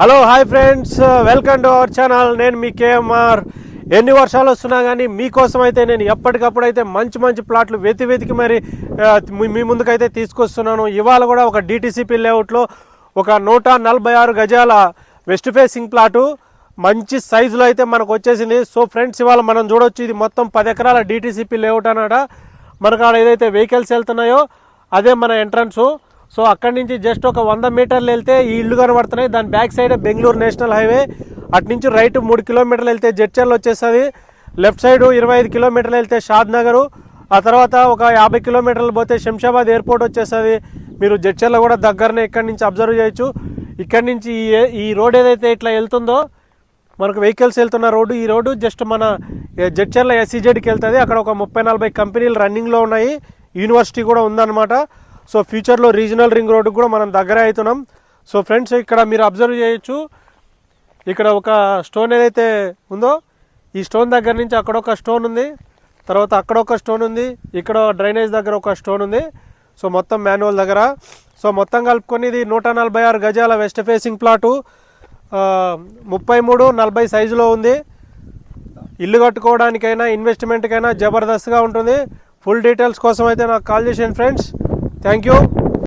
Hello hi friends welcome to our channel నేను మీ KMR ఎన్ని వర్షాలు వస్తున్నా కానీ మీకోసం అయితే నేను ఎప్పటికప్పుడు అయితే మంచి మంచి ప్లాట్లు వెతి వెతికి మరి మీ- ముందుకైతే తీసుకొస్తున్నాను. ఇవాళ కూడా ఒక డిటీసీపీ లేఅవుట్లో ఒక నూట నలభై ఆరు గజాల వెస్ట్ ఫేసింగ్ ప్లాటు మంచి సైజులో అయితే మనకు వచ్చేసింది. సో ఫ్రెండ్స్ ఇవాళ మనం చూడొచ్చు. ఇది మొత్తం పది ఎకరాల డిటీసీపీ లేఅవుట్ అన్నమాట. మనకు ఆడ ఏదైతే వెహికల్స్ వెళ్తున్నాయో అదే మన ఎంట్రన్సు సో అక్కడి నుంచి జస్ట్ ఒక వంద మీటర్లు వెళ్తే ఈ ఇల్లు కనబడుతున్నాయి. దాని back side Bengaluru national highway. అటు నుంచి రైట్ మూడు కిలోమీటర్లు వెళ్తే జడ్చర్లు వచ్చేస్తుంది. లెఫ్ట్ సైడ్ ఇరవై ఐదు కిలోమీటర్లు వెళ్తే షాద్ నగరు. ఆ తర్వాత ఒక యాభై కిలోమీటర్లు పోతే శంషాబాద్ ఎయిర్పోర్ట్ వచ్చేస్తుంది. మీరు జడ్చర్ల కూడా దగ్గరనే ఇక్కడి నుంచి అబ్జర్వ్ చేయొచ్చు. ఇక్కడి నుంచి ఈ ఏ- ఈ రోడ్ ఏదైతే ఇట్లా వెళ్తుందో మనకు వెహికల్స్ వెళ్తున్న రోడ్డు ఈ రోడ్డు జస్ట్ మన జడ్చర్ల ఎస్సీజెడ్కి వెళ్తుంది. అక్కడ ఒక ముప్పై నలభై కంపెనీలు రన్నింగ్లో ఉన్నాయి. యూనివర్సిటీ కూడా ఉందన్నమాట. సో ఫ్యూచర్లో రీజనల్ రింగ్ రోడ్డు కూడా మనం దగ్గరే అవుతున్నాం. సో ఫ్రెండ్స్ ఇక్కడ మీరు అబ్జర్వ్ చేయొచ్చు. ఇక్కడ ఒక స్టోన్ ఏదైతే ఉందో ఈ స్టోన్ దగ్గర నుంచి అక్కడ ఒక స్టోన్ ఉంది. తర్వాత అక్కడ ఒక స్టోన్ ఉంది. ఇక్కడ డ్రైనేజ్ దగ్గర ఒక స్టోన్ ఉంది. సో మొత్తం మాన్యువల్ దగ్గర. సో మొత్తం కలుపుకొని ఇది నూట నలభై ఆరు గజాల వెస్ట్ ఫేసింగ్ ప్లాటు. ముప్పై మూడు నలభై సైజులో ఉంది. ఇల్లు కట్టుకోవడానికైనా ఇన్వెస్ట్మెంట్కైనా జబర్దస్త్గా ఉంటుంది. ఫుల్ డీటెయిల్స్ కోసం అయితే నాకు కాల్ చేసాను ఫ్రెండ్స్ थैंक यू